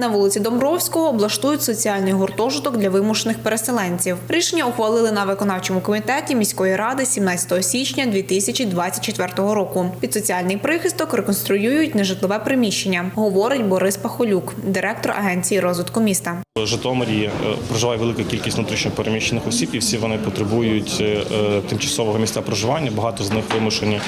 На вулиці Домбровського облаштують соціальний гуртожиток для вимушених переселенців. Рішення ухвалили на виконавчому комітеті міської ради 17 січня 2024 року. Під соціальний прихисток реконструюють нежитлове приміщення, говорить Борис Пахолюк, директор агенції розвитку міста. В Житомирі е, проживає велика кількість внутрішньопереміщених осіб, і всі вони потребують е, е, тимчасового місця проживання. Багато з них вимушені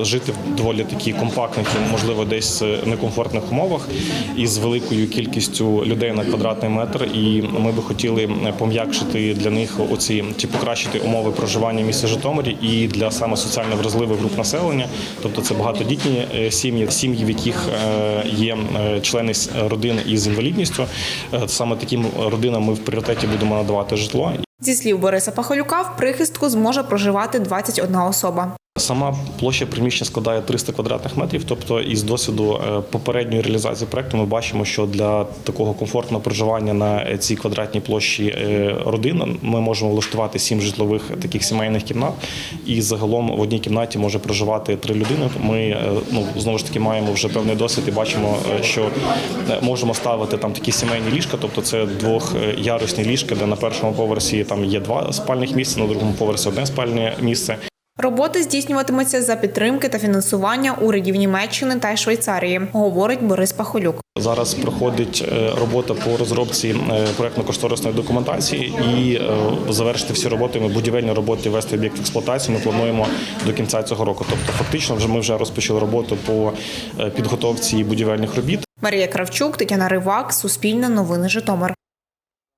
жити в доволі такі компактних, можливо, десь некомфортних умовах із великою кількістю людей на квадратний метр. І ми би хотіли пом'якшити для них оці чи покращити умови проживання в Житомирі і для саме соціально вразливих груп населення. Тобто це багатодітні сім'ї, сім'ї, в яких є члени родин із інвалідністю. Саме таким родинам ми в пріоритеті будемо надавати житло. Зі слів Бориса Пахолюка, в прихистку зможе проживати 21 особа. Сама площа приміщення складає 300 квадратних метрів. Тобто, із досвіду е, попередньої реалізації проекту ми бачимо, що для такого комфортного проживання на е, цій квадратній площі е, родин ми можемо влаштувати сім житлових таких сімейних кімнат, і загалом в одній кімнаті може проживати три людини. Ми ну знову ж таки маємо вже певний досвід і бачимо, що можемо ставити там такі сімейні ліжка, тобто це двохярусні ліжка, де на першому поверсі там є два спальних місця, на другому поверсі одне спальне місце. Роботи здійснюватимуться за підтримки та фінансування урядів Німеччини та Швейцарії, говорить Борис Пахолюк. Зараз проходить е, робота по розробці е, проектно-кошторисної документації і е, завершити всі роботи. Ми будівельні роботи вести об'єкт в експлуатацію. Ми плануємо до кінця цього року. Тобто, фактично, вже ми вже розпочали роботу по підготовці будівельних робіт. Марія Кравчук, Тетяна Ривак, Суспільне новини Житомир.